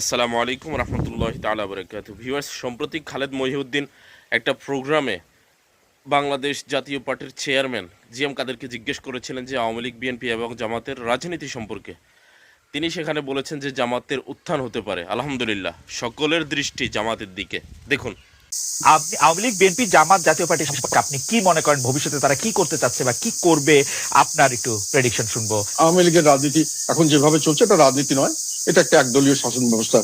আসসালামু আলাইকুম রহমতুল্লাহ তালা বরকাত ভিউয়ার্স সম্প্রতি খালেদ মহিউদ্দিন একটা প্রোগ্রামে বাংলাদেশ জাতীয় পার্টির চেয়ারম্যান জি এম কাদেরকে জিজ্ঞেস করেছিলেন যে আওয়ামী লীগ, বিএনপি এবং জামাতের রাজনীতি সম্পর্কে। তিনি সেখানে বলেছেন যে জামাতের উত্থান হতে পারে। আলহামদুলিল্লাহ, সকলের দৃষ্টি জামাতের দিকে। দেখুন আপনি আওয়ামী লীগ, বিএনপি, জামাত জাতীয় পার্টি সম্পর্কে আপনি কি মনে করেন? ভবিষ্যতে তারা কি করতে চাচ্ছে বা কি করবে? আপনার একটু প্রেডিকশন শুনব। আওয়ামী লীগের রাজনীতি এখন যেভাবে চলছে, এটা রাজনীতি নয়, এটা একটা একদলীয় শাসন ব্যবস্থা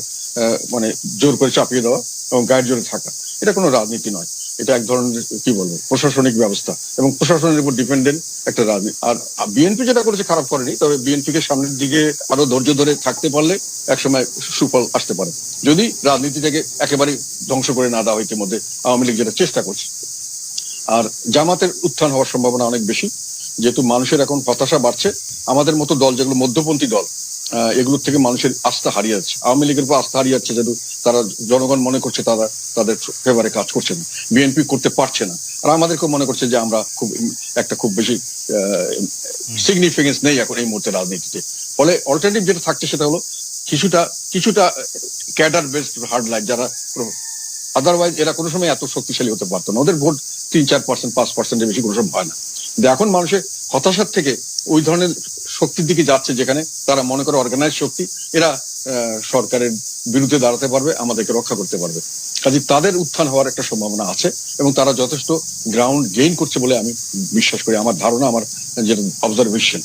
মানে জোর করে চাপিয়ে দেওয়া এবং গায়ের জোরে থাকা। এটা কোনো রাজনীতি নয়। এটা এক ধরনের, কি বলব, প্রশাসনিক ব্যবস্থা এবং প্রশাসনের উপর ডিপেন্ডেন্ট একটা রাজনীতি। আর বিএনপি যেটা করেছে খারাপ করেনি, তবে বিএনপি কে সামনের দিকে আরও ধৈর্য ধরে থাকতে পারলে একসময় সুফল আসতে পারে। যদি রাজনীতিটাকে একেবারে ধ্বংস করে না দেওয়া হয় ইতিমধ্যে, আওয়ামী লীগ যেটা চেষ্টা করছে। আর জামাতের উত্থান হওয়ার সম্ভাবনা অনেক বেশি। যেহেতু মানুষের এখন হতাশা বাড়ছে, আমাদের মতো দল যেগুলো মধ্যপন্থী দল এগুলোর থেকে মানুষের আস্থা হারিয়ে যাচ্ছে। আওয়ামী লীগের উপর আস্থা হারিয়ে যাচ্ছে যেহেতু তারা জনগণ মনে করছে তারা তাদের ফেভারে কাজ করছে না। বিএনপি করতে পারছে না। আর আমাদেরকেও মনে করছে যে আমরা খুব একটা খুব বেশি সিগনিফিকেন্স নেই এখন এই মুহূর্তে রাজনীতিতে। ফলে অল্টারনেটিভ যেটা থাকছে সেটা হলো কিছুটা কিছুটা ক্যাডার বেসড হার্ড লাইন যারা আদারওয়াইজ এরা কোনো সময় এত শক্তিশালী হতে পারতো না। ওদের ভোট তিন চার পার্সেন্ট পাঁচ পার্সেন্টের বেশি কোনো সময় হয় না। এখন মানুষের হতাশার থেকে ওই ধরনের শক্তির দিকে যাচ্ছে যেখানে, তারা মনে করে অর্গানাইজ শক্তি, এরা সরকারের বিরুদ্ধে দাঁড়াতে পারবে, আমাদেরকে রক্ষা করতে পারবে। কাজে তাদের উত্থান হওয়ার একটা সম্ভাবনা আছে এবং তারা যথেষ্ট গ্রাউন্ড গেইন করছে বলে আমি বিশ্বাস করি। আমার ধারণা, আমার যেটা অবজারভেশন